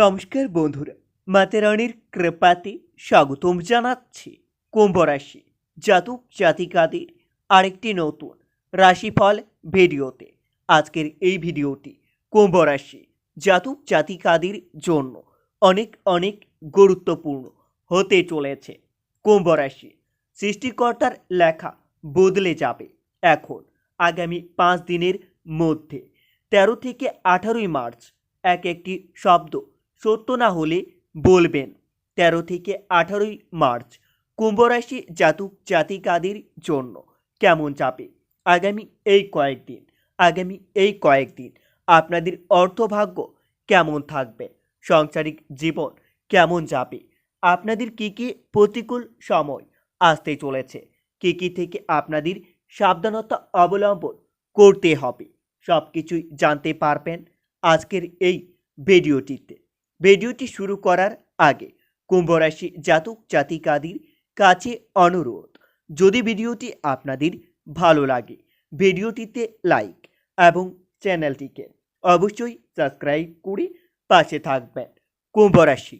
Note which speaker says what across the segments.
Speaker 1: নমস্কার বন্ধুরা মাতেরানির কৃপাতে স্বাগতম জানাচ্ছি কুম্ভ রাশি জাতক জাতিকাদের আরেকটি নতুন রাশিফল ভিডিওতে। আজকের এই ভিডিওটি কুম্ভ রাশি জাতক জাতিকাদের জন্য অনেক অনেক গুরুত্বপূর্ণ হতে চলেছে। কুম্ভ রাশি সৃষ্টিকর্তার লেখা বদলে যাবে এখন, আগামী পাঁচ দিনের মধ্যে। তেরো থেকে আঠারোই মার্চ এক একটি শব্দ সত্য না হলে বলবেন। তেরো থেকে আঠারোই মার্চ, কুম্ভরাশি জাতক জাতিকাদের জন্য কেমন যাবে? আগামী এই কয়েকদিন, আগামী এই কয়েকদিন আপনাদের অর্থভাগ্য কেমন থাকবে? সাংসারিক জীবন কেমন যাবে? আপনাদের কি কি প্রতিকূল সময় আসতে চলেছে? কি কি থেকে আপনাদের সাবধানতা অবলম্বন করতে হবে? সব কিছুই জানতে পারবেন আজকের এই ভিডিওটিতে। ভিডিওটি শুরু করার আগে কুম্ভরাশি জাতক জাতিকাদের কাছে অনুরোধ, যদি ভিডিওটি আপনাদের ভালো লাগে, ভিডিওটিতে লাইক এবং চ্যানেলটিকে অবশ্যই সাবস্ক্রাইব করে পাশে থাকবেন। কুম্ভরাশি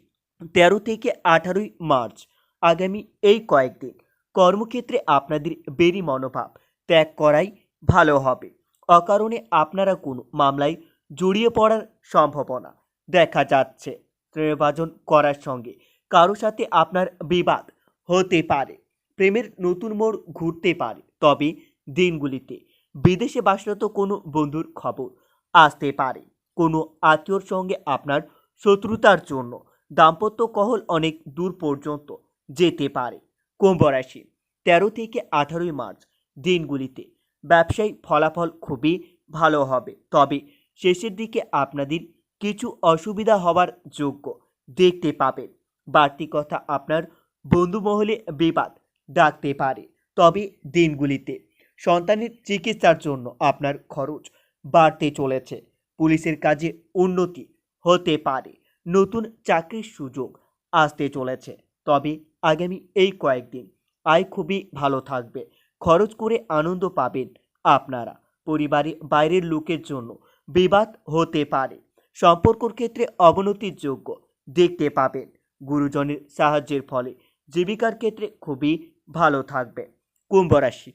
Speaker 1: তেরো থেকে আঠারোই মার্চ আগামী এই কয়েকদিন কর্মক্ষেত্রে আপনাদের বেরি মনোভাব ত্যাগ করাই ভালো হবে। অকারণে আপনারা কোনো মামলায় জড়িয়ে পড়ার সম্ভাবনা দেখা যাচ্ছে। শ্রেয়ভাজন করার সঙ্গে কারও সাথে আপনার বিবাদ হতে পারে। প্রেমের নতুন মোড় ঘুরতে পারে। তবে দিনগুলিতে বিদেশে বাসরত কোনো বন্ধুর খবর আসতে পারে। কোনো আত্মীয়র সঙ্গে আপনার শত্রুতার জন্য দাম্পত্য কহল অনেক দূর পর্যন্ত যেতে পারে। কুম্ভ রাশি, তেরো থেকে আঠারোই মার্চ দিনগুলিতে ব্যবসায়িক ফলাফল খুবই ভালো হবে। তবে শেষের দিকে আপনাদের কিছু অসুবিধা হওয়ার যোগ্য। দেখতে পাবেন। বাড়তি কথা আপনার বন্ধু মহলে বিবাদ ডাকতে পারে। তবে দিনগুলিতে সন্তানের চিকিৎসার জন্য আপনার খরচ বাড়তে চলেছে। পুলিশের কাজে উন্নতি হতে পারে। নতুন চাকরির সুযোগ আসতে চলেছে। তবে আগামী এই কয়েকদিন আয় খুবই ভালো থাকবে। খরচ করে আনন্দ পাবেন আপনারা। পরিবারে বাইরের লোকের জন্য বিবাদ হতে পারে। সম্পর্কর ক্ষেত্রে অবনতির যোগ্য। দেখতে পাবেন, গুরুজনের সাহায্যের ফলে জীবিকার ক্ষেত্রে খুবই ভালো থাকবে। কুম্ভ রাশি,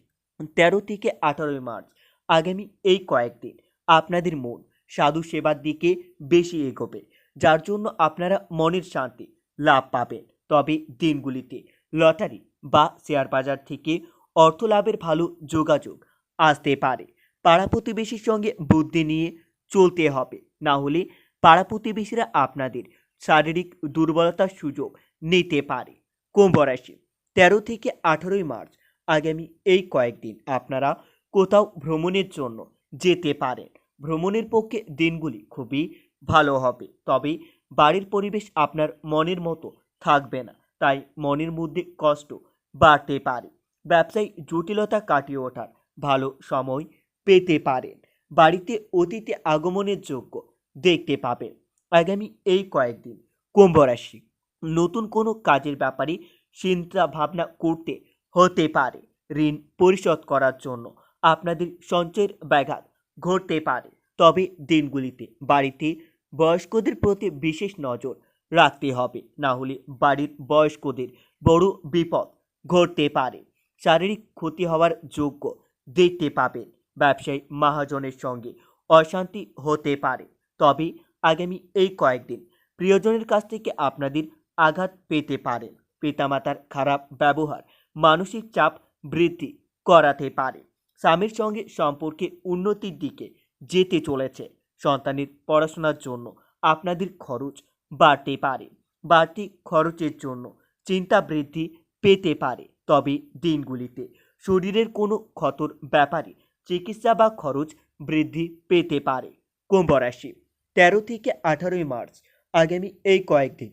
Speaker 1: তেরো থেকে আঠারোই মার্চ। আগামী এই কয়েকদিন আপনাদের মন সাধু সেবার দিকে বেশি এগোবে, যার জন্য আপনারা মনের শান্তি লাভ পাবেন। তবে দিনগুলিতে লটারি বা শেয়ার বাজার থেকে অর্থ লাভের ভালো যোগাযোগ আসতে পারে। পাড়া প্রতিবেশীর সঙ্গে বুদ্ধি নিয়ে চলতে হবে। না হলে পাড়া প্রতিবেশীরা আপনাদের শারীরিক দুর্বলতার সুযোগ নিতে পারে। কুম্ভ রাশি, তেরো থেকে আঠেরোই মার্চ আগামী এই কয়েকদিন আপনারা কোথাও ভ্রমণের জন্য যেতে পারেন। ভ্রমণের পক্ষে দিনগুলি খুবই ভালো হবে। তবে বাড়ির পরিবেশ আপনার মনের মতো থাকবে না, তাই মনের মধ্যে কষ্ট বাড়তে পারে। ব্যবসায়ী জটিলতা কাটিয়ে ওঠার ভালো সময় পেতে পারেন। বাড়িতে অতীতে আগমনের যোগ্য দেখতে পাবে। আগামী এই কয়েকদিন কুম্ভ রাশি নতুন কোনো কাজের ব্যাপারে চিন্তা ভাবনা করতে হতে পারে। ঋণ পরিশোধ করার জন্য আপনাদের সঞ্চয়ের ব্যাঘাত ঘটতে পারে। তবে দিনগুলিতে বাড়িতে বয়স্কদের প্রতি বিশেষ নজর রাখতে হবে। না হলে বাড়ির বয়স্কদের বড় বিপদ ঘটতে পারে। শারীরিক ক্ষতি হওয়ার যোগ্য দেখতে পাবেন। ব্যবসায়ী মহাজনের সঙ্গে অশান্তি হতে পারে। তবে আগামী এই কয়েকদিন প্রিয়জনের কাছ থেকে আপনাদের আঘাত পেতে পারেন পিতামাতার খারাপ ব্যবহার, মানসিক চাপ বৃদ্ধি করাতে পারে। স্বামীর সঙ্গে সম্পর্কে উন্নতির দিকে যেতে চলেছে। সন্তানের পড়াশোনার জন্য আপনাদের খরচ বাড়তে পারে। বাড়তি খরচের জন্য চিন্তা বৃদ্ধি পেতে পারে। তবে দিনগুলিতে শরীরের কোনো ক্ষতর ব্যাপারে চিকিৎসা বা খরচ বৃদ্ধি পেতে পারে। কুম্ভ রাশি, তেরো থেকে আঠারোই মার্চ, আগামী এই কয়েকদিন।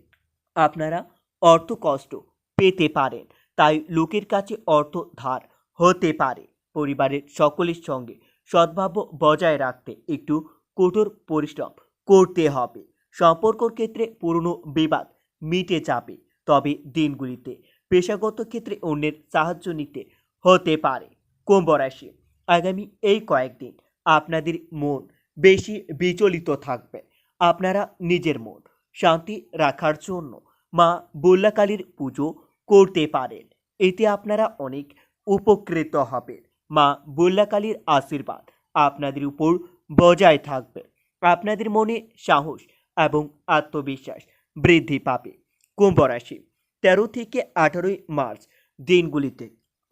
Speaker 1: আপনারা অর্থ কষ্ট পেতে পারেন, তাই লোকের কাছে অর্থ ধার হতে পারে। পরিবারের সকলের সঙ্গে সদ্ভাব্য বজায় রাখতে একটু কঠোর পরিশ্রম করতে হবে। সম্পর্কর ক্ষেত্রে পুরনো বিবাদ মিটে যাবে, তবে দিনগুলিতে পেশাগত ক্ষেত্রে অন্যের সাহায্য নিতে হতে পারে। কুম্ভ রাশি আগামী এই কয়েকদিন আপনাদের মন বেশি বিচলিত থাকবে। আপনারা নিজের মন শান্তি রাখার জন্য মা বল্লাকালীর পুজো করতে পারেন। এতে আপনারা অনেক উপকৃত হবেন। মা বল্লাকালীর আশীর্বাদ আপনাদের উপর বজায় থাকবে। আপনাদের মনে সাহস এবং আত্মবিশ্বাস বৃদ্ধি পাবে। কুম্ভ রাশি, তেরো থেকে আঠারোই মার্চ দিনগুলিতে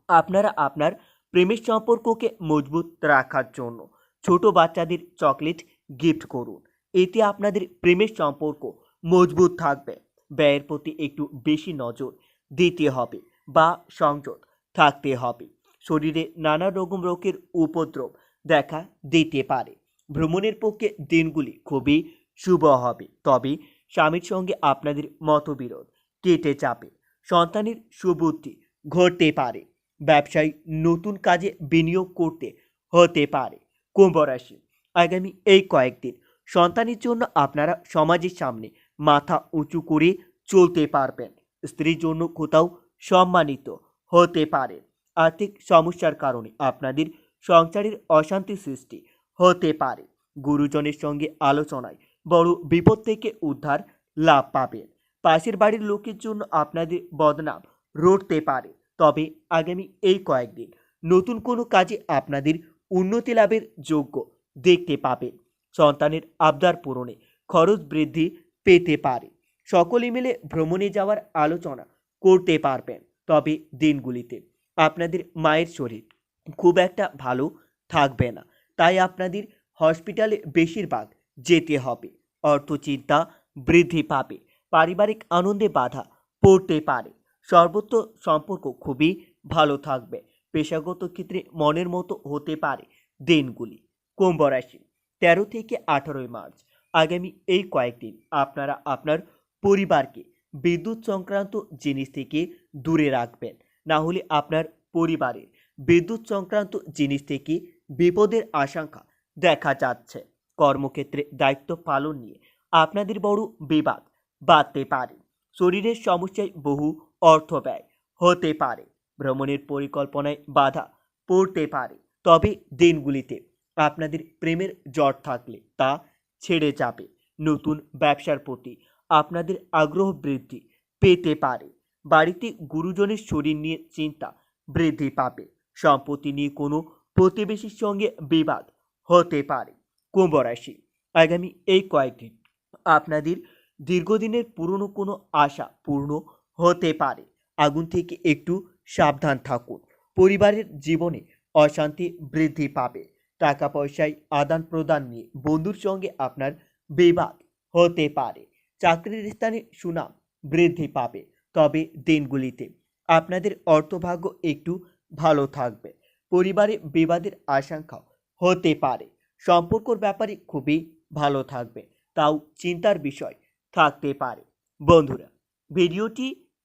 Speaker 1: আপনারা আপনার প্রেমের সম্পর্ককে মজবুত রাখার জন্য ছোট বাচ্চাদের চকলেট গিফট করুন। এতে আপনাদের প্রেমের সম্পর্ক মজবুত থাকবে। ব্যয়ের প্রতি একটু বেশি নজর দিতে হবে বা সংযত থাকতে হবে। শরীরে নানা রকম রোগের উপদ্রব দেখা দিতে পারে। ভ্রমণের পক্ষে দিনগুলি খুবই শুভ হবে। তবে স্বামীর সঙ্গে আপনাদের মতবিরোধ কেটে চাপে সন্তানের সুবুদ্ধি ঘটতে পারে। ব্যবসায় নতুন কাজে বিনিয়োগ করতে হতে পারে। কুম্ভ রাশি, আগামী এই কয়েকদিন সন্তানের জন্য আপনারা সমাজের সামনে মাথা উঁচু করে চলতে পারবেন। স্ত্রীর জন্য কোথাও সম্মানিত হতে পারে। আর্থিক সমস্যার কারণে আপনাদের সংসারের অশান্তি সৃষ্টি হতে পারে। গুরুজনের সঙ্গে আলোচনায় বড় বিপদ থেকে উদ্ধার লাভ পাবেন। পাশের বাড়ির লোকের জন্য আপনাদের বদনাম রটতে পারে। তবে আগামী এই কয়েকদিন নতুন কোনো কাজে আপনাদের উন্নতি লাভের যোগ্য দেখতে পাবেন। সন্তানের আবদার পূরণে খরচ বৃদ্ধি পেতে পারে। সকলে মিলে ভ্রমণে যাওয়ার আলোচনা করতে পারবেন। তবে দিনগুলিতে আপনাদের মায়ের শরীর খুব একটা ভালো থাকবে না। তাই আপনাদের হসপিটালে বেশিরভাগ যেতে হবে। অর্থচিন্তা বৃদ্ধি পাবে। পারিবারিক আনন্দে বাধা পড়তে পারে। সর্বত্র সম্পর্ক খুবই ভালো থাকবে। পেশাগত ক্ষেত্রে মনের মতো হতে পারে দিনগুলি। কুম্ভ রাশি, তেরো থেকে আঠারোই মার্চ। আগামী এই কয়েকদিন আপনারা আপনার পরিবারকে বিদ্যুৎ সংক্রান্ত জিনিস থেকে দূরে রাখবেন। না হলে আপনার পরিবারের বিদ্যুৎ সংক্রান্ত জিনিস থেকে বিপদের আশঙ্কা দেখা যাচ্ছে। কর্মক্ষেত্রে দায়িত্ব পালন নিয়ে আপনাদের বড় বিবাদ বাড়তে পারে। শরীরের সমস্যায় বহু অর্থ ব্যয়। হতে পারে। ভ্রমণের পরিকল্পনায় বাধা পড়তে পারে। তবে দিনগুলিতে আপনাদের প্রেমের জট থাকলে তা ছেড়ে যাবে। নতুন ব্যবসার প্রতি আপনাদের আগ্রহ বৃদ্ধি পেতে পারে। বাড়িতে গুরুজনের শরীর নিয়ে চিন্তা বৃদ্ধি পাবে। সম্পত্তি নিয়ে কোনো প্রতিবেশীর সঙ্গে বিবাদ হতে পারে। কুম্ভ রাশি, আগামী এই কয়েকদিন। আপনাদের দীর্ঘদিনের পুরনো কোনো আশা পূর্ণ হতে পারে। আগুন থেকে একটু সাবধান থাকুন। পরিবারের জীবনে অশান্তি বৃদ্ধি পাবে। টাকা পয়সায় আদান প্রদান নিয়ে বন্ধুর সঙ্গে আপনার বিবাদ হতে পারে। চাকরির স্থানে সুনাম বৃদ্ধি পাবে। তবে দিনগুলিতে আপনাদের অর্থভাগ্য একটু ভালো থাকবে। পরিবারে বিবাদের আশঙ্কা হতে পারে। সম্পর্কর ব্যাপারে খুবই ভালো থাকবে। তাও চিন্তার বিষয় থাকতে পারে। বন্ধুরা, ভিডিওটি